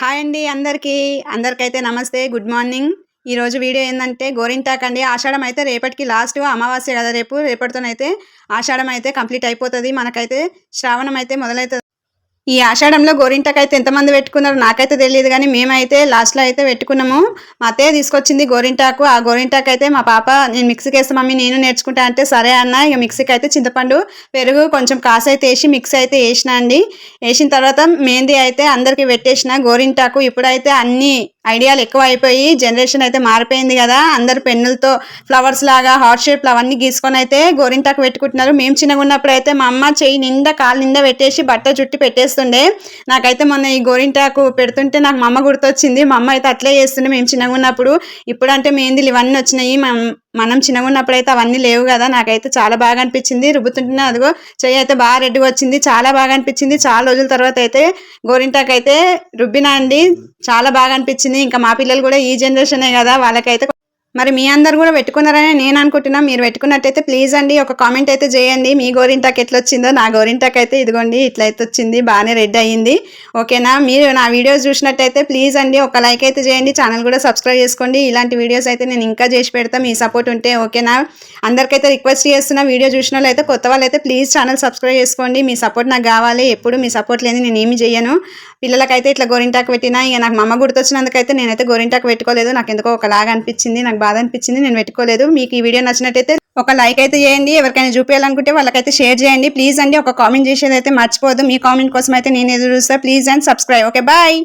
Hi అండి అందరికీ. అందరికైతే నమస్తే గుడ్ మార్నింగ్. ఈరోజు వీడియో ఏంటంటే గోరింటాక్ అండి. ఆషాఢం అయితే రేపటికి లాస్ట్ అమావాస్య కదా రేపు. రేపటితోనైతే ఆషాఢం అయితే కంప్లీట్ అయిపోతుంది. మనకైతే శ్రావణం అయితే మొదలవుతుంది ఈ ఆషాఢంలో గోరింటకైతే ఎంతమంది పెట్టుకున్నారో నాకైతే తెలియదు కానీ మేమైతే లాస్ట్లో అయితే పెట్టుకున్నాము. మా అత్తయ్య తీసుకొచ్చింది గోరింటాకు. ఆ గోరింటాకు అయితే మా పాప నేను మిక్సీకి వేస్తే మమ్మీ నేను నేర్చుకుంటా అంటే సరే అన్న ఇక మిక్సీకి అయితే చింతపండు పెరుగు కొంచెం కాసు అయితే వేసి మిక్సీ అయితే వేసిన అండి. వేసిన తర్వాత మెహందీ అయితే అందరికీ పెట్టేసిన గోరింటాకు. ఇప్పుడైతే అన్నీ ఐడియాలు ఎక్కువ అయిపోయి జనరేషన్ అయితే మారిపోయింది కదా. అందరు పెన్నులతో ఫ్లవర్స్ లాగా హార్ట్ షేప్లు అవన్నీ గీసుకొని అయితే గోరింటాకు పెట్టుకుంటున్నారు. మేము చిన్నగా ఉన్నప్పుడు అయితే మా అమ్మ చెయ్యి నిండా కాలు నిండా పెట్టేసి బట్ట చుట్టి పెట్టేస్తుండే. నాకైతే మొన్న ఈ గోరింటాకు పెడుతుంటే నాకు మా అమ్మ గుర్తొచ్చింది. మా అమ్మ అయితే అట్లే చేస్తుండే మేము చిన్నగా ఉన్నప్పుడు ఇప్పుడంటే మెహందీలు ఇవన్నీ వచ్చినాయి? మనం చిన్నగా ఉన్నప్పుడు అయితే అవన్నీ లేవు కదా. నాకైతే చాలా బాగా అనిపించింది. రుబ్బుతుంటున్నా అదిగో చెయ్యి అయితే బాగా రెడ్డిగా వచ్చింది. చాలా బాగా అనిపించింది. చాలా రోజుల తర్వాత అయితే గోరింటాకైతే రుబ్బినా అండి. చాలా బాగా అనిపించింది. ఇంకా మా పిల్లలు కూడా ఈ జనరేషనే కదా. వాళ్ళకైతే మరి మీ అందరు కూడా పెట్టుకున్నారని నేను అనుకుంటున్నా. మీరు పెట్టుకున్నట్టయితే ప్లీజ్ అండి ఒక కామెంట్ అయితే చేయండి. మీ గోరింటాకి ఎట్లా వచ్చిందో నా గోరింటాకి అయితే ఇదిగోండి ఇట్లా అయితే వచ్చింది బాగానే రెడ్ అయ్యింది ఓకేనా మీరు నా వీడియోస్ చూసినట్టయితే ప్లీజ్ అండి ఒక లైక్ అయితే చేయండి. ఛానల్ కూడా సబ్స్క్రైబ్ చేసుకోండి. ఇలాంటి వీడియోస్ అయితే నేను ఇంకా చేసి పెడతా. మీ సపోర్ట్ ఉంటే ఓకేనా అందరికైతే రిక్వెస్ట్ చేస్తున్నా వీడియో చూసిన వాళ్ళు అయితే కొత్త వాళ్ళు అయితే ప్లీజ్ ఛానల్ సబ్స్క్రైబ్ చేసుకోండి. మీ సపోర్ట్ నాకు కావాలి. ఎప్పుడు మీ సపోర్ట్ లేని నేను ఏమి చేయను పిల్లలకైతే ఇట్లా గోరింటాకు పెట్టినా ఇక నాకు మా అమ్మ గుర్తొచ్చినందుకైతే నేనైతే గోరింటాకు పెట్టుకోలేదు. నాకు ఎందుకో ఒకలాగా అనిపించింది నాకు బాధ అనిపించింది నేను పెట్టుకోలేదు. మీకు ఈ వీడియో నచ్చినట్టయితే ఒక లైక్ అయితే చేయండి. ఎవరికైనా చూపించాలనుకుంటే వాళ్ళకైతే షేర్ చేయండి. ప్లీజ్ అండి ఒక కామెంట్ చేసేది అయితే మర్చిపోదు మీ కామెంట్ కోసం అయితే నేను ఎదురు చూస్తా. Please and subscribe. Okay bye.